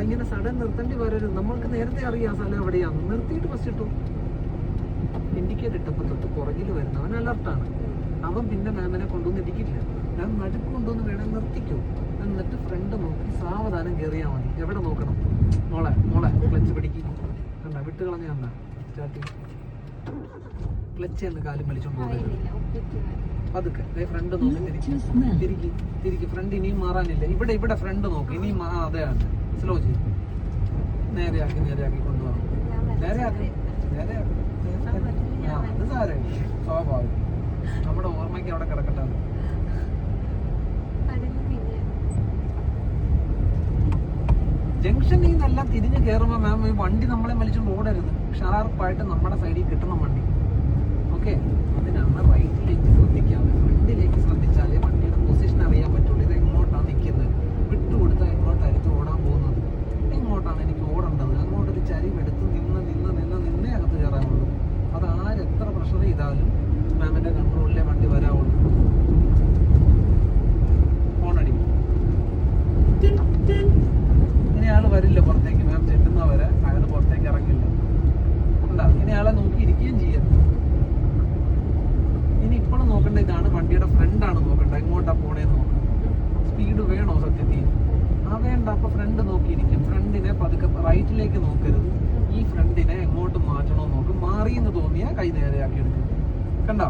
കണ്ട ഇങ്ങനെ സഡൻ നിർത്തേണ്ടി വരരുത്. നമ്മൾക്ക് നേരത്തെ അറിയാം സ്ഥലം എവിടെയാന്ന്. നിർത്തിയിട്ട് ഫസ്റ്റ് ഇട്ടു. ഇൻഡിക്കേറ്റ് ഇട്ടപ്പോ തൊട്ട് പുറകിൽ വരുന്ന അവൻ അലർട്ടാണ് അവൻ പിന്നെ മാമിനെ കൊണ്ടുവന്ന് ഇടിക്കില്ല. ഞാൻ നടുക്ക് കൊണ്ടുവന്ന് വേണം നിർത്തിക്കൂ. എന്നിട്ട് ഫ്രണ്ട് നോക്കി സാവധാനം കയറിയാ മതി. എവിടെ നോക്കണം? മോളെ മോളെ ക്ലച്ച് പിടിക്കും. കണ്ട വിട്ട് കളഞ്ഞ ക്ലച്ച് എന്ന് കാലും വലിച്ചോണ്ട് പോകരുത് പതുക്കെ. ഫ്രണ്ട് നോക്കി തിരിക്കും. തിരിക്ക് തിരിക്ക്. ഫ്രണ്ട് ഇനിയും മാറാനില്ല. ഇവിടെ ഇവിടെ ഫ്രണ്ട് നോക്ക്. ഇനിയും അതെ അതെ. സ്ലോ ചെയ്യും. നേരെയാക്കി നേരെയാക്കി കൊണ്ടുപോകാം നേരെയാക്കി നേരെയാക്കി ആ അത് സ്വാഭാവികം. നമ്മുടെ ഓർമ്മയ്ക്ക് അവിടെ കിടക്കട്ടെ. ജംഗ്ഷനിൽ നിന്നെല്ലാം തിരിഞ്ഞ് കയറുമ്പോൾ മാം ഈ വണ്ടി നമ്മളെ വലിച്ചുകൊണ്ട് ഓടരുത്. ഷാർപ്പായിട്ട് നമ്മുടെ സൈഡിൽ കിട്ടണം വണ്ടി. ഓക്കെ. അതിനാണ് റൈറ്റിലേക്ക് ശ്രദ്ധിക്കാം. ഫ്രണ്ടിലേക്ക് ശ്രദ്ധിച്ചാലേ വണ്ടിയുടെ പൊസിഷൻ അറിയാൻ പറ്റുള്ളൂ. ഇത് എങ്ങോട്ടാണ് നിൽക്കുന്നത്? വിട്ടുകൊടുത്താൽ എങ്ങോട്ടായിരിക്കും ഓടാൻ പോകുന്നത്? എങ്ങോട്ടാണ് എനിക്ക് ഓടേണ്ടത്? അങ്ങോട്ടൊരു ചരിവ് എടുത്ത് നിന്ന് നിന്ന് നിന്ന് നിന്നേ അകത്ത് കയറാനുള്ളൂ. അത് ആരെത്ര പ്രഷർ ചെയ്താലും മാമിന്റെ കൺട്രോളിലെ വണ്ടി വരാവുള്ളൂ. ഇനി വരില്ല പുറത്തേക്ക്. മാം ചെല്ലുന്നവരെ അയാൾ പുറത്തേക്ക് ഇറങ്ങില്ല. ഇനി ആളെ നോക്കിയിരിക്കുകയും ചെയ്യാം ഇനി ഇപ്പോഴും നോക്കേണ്ട ഇതാണ് വണ്ടിയുടെ ഫ്രണ്ട് ആണ് നോക്കേണ്ടത് എങ്ങോട്ടാ പോണേന്ന് നോക്കണം സ്പീഡ് വേണോ സത്യത്തിൽ ആ വേണ്ട അപ്പൊ ഫ്രണ്ട് നോക്കിയിരിക്കും. ഫ്രണ്ടിനെ പതുക്കെ റൈറ്റിലേക്ക് നോക്കരുത്. ഈ ഫ്രണ്ടിനെ എങ്ങോട്ട് മാറ്റണോ നോക്കും. മാറി എന്ന് തോന്നിയാൽ കൈ നേരെയാക്കി എടുക്കും. കണ്ടോ?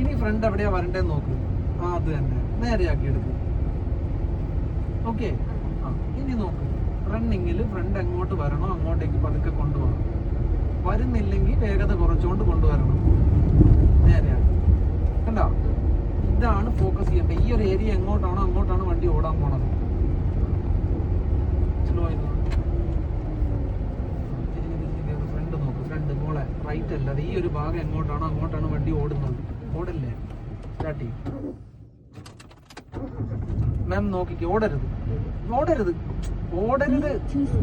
ഇനി ഫ്രണ്ട് എവിടെയാ വരണ്ടേന്ന് നോക്കും. ആ അത് തന്നെ. നേരെയാക്കി എടുക്കും. ഓക്കെ ആ ഇനി നോക്കും. റണ്ണിങ്ങിൽ ഫ്രണ്ട് എങ്ങോട്ട് വരണോ അങ്ങോട്ടേക്ക് പതുക്കെ കൊണ്ടുപോകണം വരുന്നില്ലെങ്കിൽ വേഗത കുറച്ചുകൊണ്ട് കൊണ്ടുവരണം. നേരെയാണ് കണ്ടോ? ഇതാണ് ഫോക്കസ് ചെയ്യേണ്ടത് ഈ ഒരു ഏരിയ എങ്ങോട്ടാണോ അങ്ങോട്ടാണ് വണ്ടി ഓടാൻ പോണത് സ്ലോ ഫ്രണ്ട് നോക്ക് ഫ്രണ്ട് മോളെ റൈറ്റ് അല്ല. അത് ഈ ഒരു ഭാഗം എങ്ങോട്ടാണോ അങ്ങോട്ടാണ് വണ്ടി ഓടുന്നത്. ഓടല്ലേ? സ്റ്റാർട്ട് ചെയ്യും. മാം നോക്കിക്ക്. ഓടരുത്. ഓടരുത്. ഓടരുത്.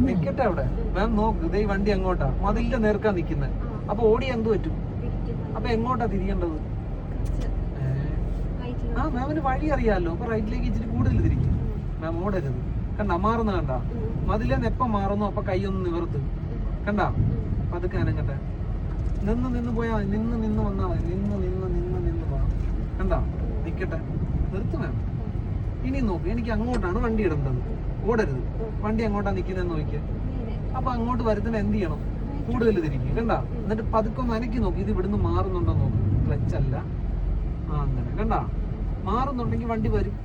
നിക്കട്ടെ അവിടെ. മാം നോക്ക്. ഇതേ വണ്ടി അങ്ങോട്ടാ. മതിലിന്റെ നേർക്കാ നിക്കുന്നത് അപ്പൊ ഓടി എന്ത് പറ്റും? അപ്പൊ എങ്ങോട്ടാ തിരിയേണ്ടത്? ആ മാമിന് വഴി അറിയാലോ. അപ്പൊ റൈറ്റിലേക്ക് ഇച്ചിരി കൂടുതൽ തിരിക്കും. മാം ഓടരുത്. കണ്ട മാറുന്ന കണ്ട. മതിലെന്ന് എപ്പം മാറുന്നു അപ്പൊ കൈ ഒന്ന് നിവർത്ത്. കണ്ട? പതുക്കെ അനങ്ങട്ടെ. നിന്ന് നിന്ന് പോയാൽ മതി. നിന്ന് നിന്ന് വന്നാൽ മതി. നിന്ന് നിന്ന് നിന്ന് നിന്ന് പോകാം എന്താ നിൽക്കട്ടെ നിർത്ത് മാം ഇനി നോക്ക്. എനിക്ക് അങ്ങോട്ടാണ് വണ്ടി ഇടേണ്ടത്. ഓടരുത്. വണ്ടി അങ്ങോട്ടാ നിൽക്കുന്നതെന്ന് നോക്കിയാൽ അപ്പൊ അങ്ങോട്ട് വരുത്തുന്ന എന്ത് ചെയ്യണം? കൂടുതൽ തിരിക്കും. കണ്ട? എന്നിട്ട് പതുക്കെ നനക്കി നോക്കി. ഇത് ഇവിടുന്ന് മാറുന്നുണ്ടോ നോക്ക്. ക്ലച്ച് അല്ല ആ അങ്ങനെ. കണ്ട? മാറുന്നുണ്ടെങ്കിൽ വണ്ടി വരും.